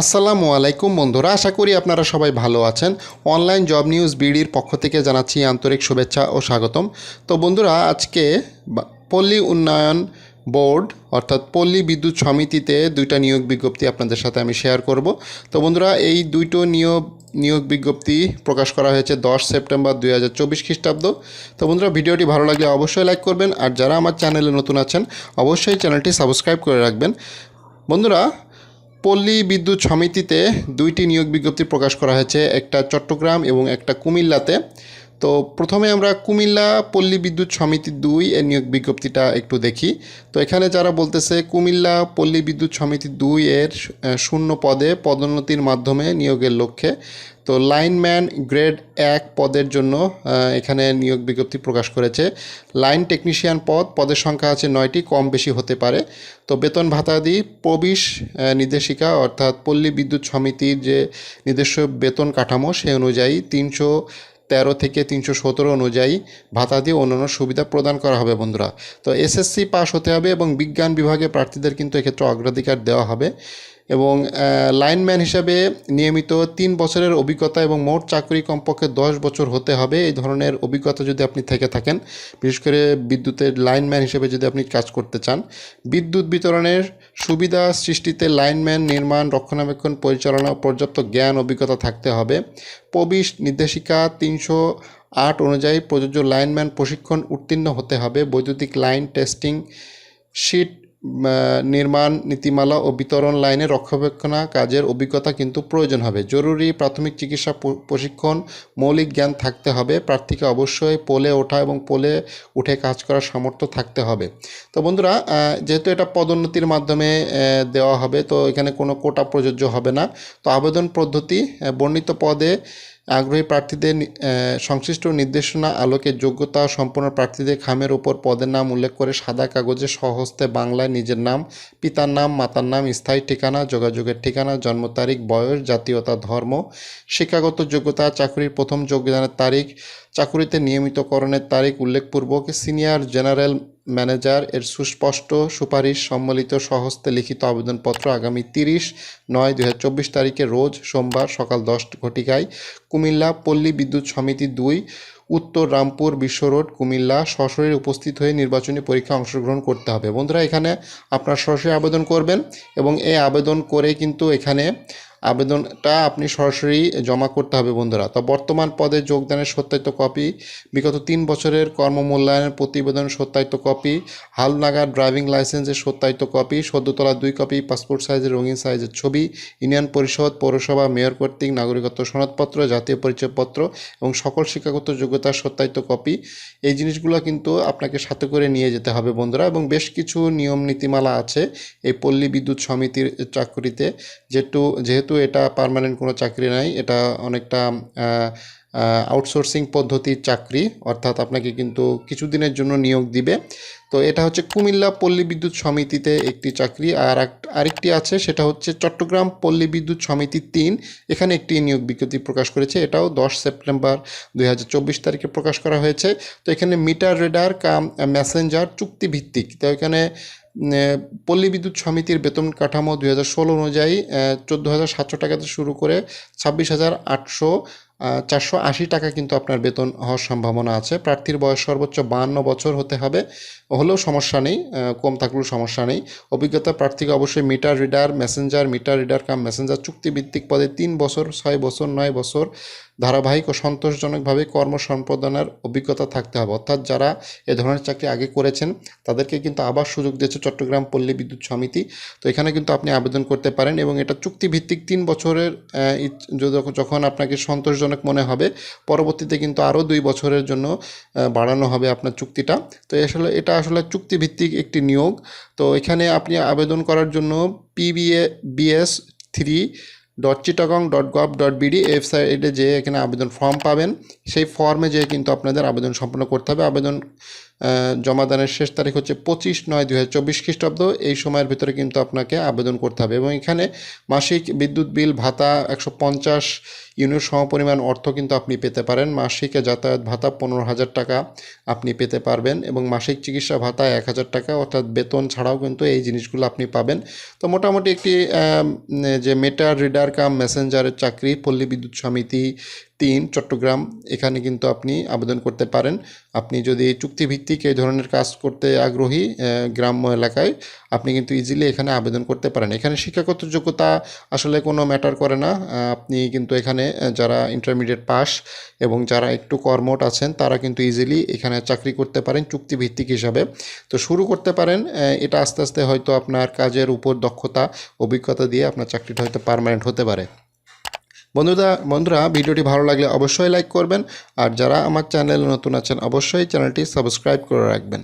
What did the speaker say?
আসসালামু আলাইকুম বন্ধুরা, আশা করি আপনারা সবাই ভালো আছেন। অনলাইন জব নিউজ বিডির পক্ষ থেকে জানাচ্ছি আন্তরিক শুভেচ্ছা ও স্বাগতম। তো বন্ধুরা, আজকে পল্লী উন্নয়ন বোর্ড অর্থাৎ পল্লী বিদ্যুৎ সমিতিতে দুইটা নিয়োগ বিজ্ঞপ্তি আপনাদের সাথে আমি শেয়ার করব। তো বন্ধুরা, এই দুইটো নিয়োগ নিয়োগ বিজ্ঞপ্তি প্রকাশ করা হয়েছে দশ সেপ্টেম্বর দুই হাজার চব্বিশ খ্রিস্টাব্দ। তো বন্ধুরা, ভিডিওটি ভালো লাগলে অবশ্যই লাইক করবেন, আর যারা আমার চ্যানেলে নতুন আছেন, অবশ্যই চ্যানেলটি সাবস্ক্রাইব করে রাখবেন। বন্ধুরা পল্লী বিদ্যুৎ সমিতিতে দুইটি নিয়োগ বিজ্ঞপ্তি প্রকাশ করা হয়েছে একটা চট্টগ্রাম এবং একটা কুমিল্লাতে। তো প্রথমে আমরা কুমিল্লা পল্লী বিদ্যুৎ সমিতি দুই এর নিয়োগ বিজ্ঞপ্তিটা একটু দেখি। তো এখানে যারা বলতেছে কুমিল্লা পল্লী বিদ্যুৎ সমিতি দুই এর শূন্য পদে পদোন্নতির মাধ্যমে নিয়োগের লক্ষ্যে, তো লাইনম্যান গ্রেড এক পদের জন্য এখানে নিয়োগ বিজ্ঞপ্তি প্রকাশ করেছে। লাইন টেকনিশিয়ান পদ, পদের সংখ্যা আছে নয়টি, কম বেশি হতে পারে। তো বেতন ভাতাদি প্রবিশ নির্দেশিকা, অর্থাৎ পল্লী বিদ্যুৎ সমিতির যে নিজস্ব বেতন কাঠামো সেই অনুযায়ী তিনশো তেরো থেকে তিনশো সতেরো অনুযায়ী ভাতা দিয়ে অন্যান্য সুবিধা প্রদান করা হবে বন্ধুরা। তো এসএসসি পাস হতে হবে এবং বিজ্ঞান বিভাগে প্রার্থীদের কিন্তু এক্ষেত্রে অগ্রাধিকার দেওয়া হবে এবং লাইনম্যান হিসাবে নিয়মিত তিন বছরের অভিজ্ঞতা এবং মোট চাকরি কমপক্ষে দশ বছর হতে হবে। এই ধরনের অভিজ্ঞতা যদি আপনি থেকে থাকেন, বিশেষ করে বিদ্যুতের লাইনম্যান হিসেবে যদি আপনি কাজ করতে চান, বিদ্যুৎ বিতরণের সুবিধা সৃষ্টিতে লাইনম্যান, নির্মাণ, রক্ষণাবেক্ষণ, পরিচালনা পর্যাপ্ত জ্ঞান, অভিজ্ঞতা থাকতে হবে। প্রবিশ নির্দেশিকা তিনশো আট অনুযায়ী প্রযোজ্য লাইনম্যান প্রশিক্ষণ উত্তীর্ণ হতে হবে। বৈদ্যুতিক লাইন টেস্টিং শিট নির্মাণ, নীতিমালা ও বিতরণ লাইনে রক্ষণাবেক্ষণা কাজের অভিজ্ঞতা কিন্তু প্রয়োজন হবে। জরুরি প্রাথমিক চিকিৎসা প্রশিক্ষণ, মৌলিক জ্ঞান থাকতে হবে। প্রার্থীকে অবশ্যই পোলে ওঠা এবং পোলে উঠে কাজ করার সামর্থ্য থাকতে হবে। তো বন্ধুরা যেহেতু এটা পদোন্নতির মাধ্যমে দেওয়া হবে, তো এখানে কোনো কোটা প্রযোজ্য হবে না। তো আবেদন পদ্ধতি বর্ণিত পদে আগ্রহী প্রার্থীদের সংশ্লিষ্ট নির্দেশনা আলোকে যোগ্যতা সম্পন্ন প্রার্থীদের খামের ওপর পদের নাম উল্লেখ করে সাদা কাগজে সহস্তে বাংলায় নিজের নাম, পিতার নাম, মাতার নাম, স্থায়ী ঠিকানা, যোগাযোগের ঠিকানা, জন্ম তারিখ, বয়স, জাতীয়তা, ধর্ম, শিক্ষাগত যোগ্যতা, চাকরির প্রথম যোগদানের তারিখ, চাকুরিতে নিয়মিতকরণের তারিখ উল্লেখপূর্বক সিনিয়র জেনারেল ম্যানেজার এর সুস্পষ্ট সুপারিশ সম্মিলিত সহস্তে লিখিত আবেদনপত্র আগামী তিরিশ নয় দু তারিখে রোজ সোমবার সকাল দশ ঘটিকায় কুমিল্লা পল্লী বিদ্যুৎ সমিতি দুই, উত্তর রামপুর বিশ্ব রোড, কুমিল্লা সশরীর উপস্থিত হয়ে নির্বাচনী পরীক্ষা অংশগ্রহণ করতে হবে। বন্ধুরা, এখানে আপনার সরাসরি আবেদন করবেন এবং এই আবেদন করে কিন্তু এখানে আবেদনটা আপনি সরাসরি জমা করতে হবে বন্ধুরা। তো বর্তমান পদে যোগদানের সত্যায়িত কপি, বিগত তিন বছরের কর্মমূল্যায়নের প্রতিবেদন সত্যায়িত কপি হালনাগাদ ড্রাইভিং লাইসেন্সের সত্যায়িত কপি, সদ্যতলা দুই কপি, পাসপোর্ট সাইজের রঙিন সাইজের ছবি, ইউনিয়ন পরিষদ, পৌরসভা, মেয়র কর্তৃক নাগরিকত্ব সনদপত্র, জাতীয় পরিচয়পত্র এবং সকল শিক্ষাগত যোগ্যতার সত্যায়িত কপি। এই জিনিসগুলো কিন্তু আপনাকে সাথে করে নিয়ে যেতে হবে বন্ধুরা এবং বেশ কিছু নিয়ম নীতিমালা আছে এই পল্লী বিদ্যুৎ সমিতির চাকরিতে। যেটু যেহেতু যেহেতু এটা পারমানেন্ট কোনো চাকরি নাই এটা অনেকটা আউটসোর্সিং পদ্ধতির চাকরি, অর্থাৎ আপনাকে কিন্তু কিছুদিনের জন্য নিয়োগ দিবে। তো এটা হচ্ছে কুমিল্লা পল্লী বিদ্যুৎ সমিতিতে একটি চাকরি, আর আরেকটি আছে, সেটা হচ্ছে চট্টগ্রাম পল্লী বিদ্যুৎ সমিতি তিন। এখানে একটি নিয়োগ বিজ্ঞপ্তি প্রকাশ করেছে, এটাও দশ সেপ্টেম্বর দুই হাজার চব্বিশ তারিখে প্রকাশ করা হয়েছে। তো এখানে মিটার, রেডার, কাম, মেসেঞ্জার চুক্তিভিত্তিক। তো এখানে পল্লী বিদ্যুৎ সমিতির বেতন কাঠামো দুই হাজার ষোলো অনুযায়ী চোদ্দ হাজার সাতশো টাকা থেকে শুরু করে ছাব্বিশ হাজার আটশো। চারশো আশি টাকা কিন্তু আপনার বেতন হওয়ার সম্ভাবনা আছে। প্রার্থীর বয়স সর্বোচ্চ বাহান্ন বছর হতে হবে। হলেও সমস্যা নেই কম থাকলেও সমস্যা নেই। অভিজ্ঞতা প্রার্থীকে অবশ্যই meter reader, messenger, meter reader cum, messenger চুক্তিভিত্তিক পদে তিন বছর, ছয় বছর, নয় বছর ধারাবাহিক ও সন্তোষজনকভাবে কর্ম সম্পাদনার অভিজ্ঞতা থাকতে হবে। অর্থাৎ যারা এ ধরনের চাকরি আগে করেছেন, তাদেরকে কিন্তু আবার সুযোগ দিয়েছে চট্টগ্রাম পল্লী বিদ্যুৎ সমিতি। তো এখানে কিন্তু আপনি আবেদন করতে পারেন এবং এটা চুক্তিভিত্তিক তিন বছরের যখন- আপনাকে সন্তোষজনক মনে হবে, পরবর্তীতে কিন্তু আরও দুই বছরের জন্য বাড়ানো হবে আপনার চুক্তিটা। তো আসলে, এটা আসলে চুক্তিভিত্তিক একটি নিয়োগ। তো এখানে আপনি আবেদন করার জন্য PBA BS three dot Chittagong dot gov dot BD ওয়েবসাইটে যেয়ে এখানে আবেদন ফর্ম পাবেন, সেই ফর্মে যেয়ে কিন্তু আপনাদের আবেদন সম্পন্ন করতে হবে। আবেদন জমাদানের শেষ তারিখ হচ্ছে পঁচিশ নয় দুই হাজার চব্বিশ খ্রিস্টাব্দ। এই সময়ের ভিতরে কিন্তু আপনাকে আবেদন করতে হবে এবং এখানে মাসিক বিদ্যুৎ বিল, ভাতা, একশো পঞ্চাশ ইউনিট সমপরিমাণ অর্থ কিন্তু আপনি পেতে পারেন। মাসিক যাতায়াত ভাতা পনেরো হাজার টাকা আপনি পেতে পারবেন এবং মাসিক চিকিৎসা ভাতা এক হাজার টাকা। অর্থাৎ বেতন ছাড়াও কিন্তু এই জিনিসগুলো আপনি পাবেন। তো মোটামুটি একটি যে মেটার রিডার কাম মেসেঞ্জারের চাকরি, পল্লী বিদ্যুৎ সমিতি তিন চট্টগ্রাম, এখানে কিন্তু আপনি আবেদন করতে পারেন। আপনি যদি চুক্তিভিত্তিক এই ধরনের কাজ করতে আগ্রহী গ্রাম্য এলাকায়, আপনি কিন্তু ইজিলি এখানে আবেদন করতে পারেন। এখানে শিক্ষাগত যোগ্যতা আসলে কোনো ম্যাটার করে না। আপনি কিন্তু এখানে যারা ইন্টারমিডিয়েট পাস এবং যারা একটু কর্মট আছেন, তারা কিন্তু ইজিলি এখানে চাকরি করতে পারেন চুক্তিভিত্তিক হিসাবে। তো শুরু করতে পারেন এটা আস্তে আস্তে হয়তো আপনার কাজের উপর দক্ষতা, অভিজ্ঞতা দিয়ে আপনার চাকরিটা হয়তো পার্মানেন্ট হতে পারে। বন্ধুরা বন্ধুরা, ভিডিওটি ভালো লাগলে অবশ্যই লাইক করবেন। আর যারা আমার চ্যানেলে নতুন আছেন, অবশ্যই চ্যানেলটি সাবস্ক্রাইব করে রাখবেন।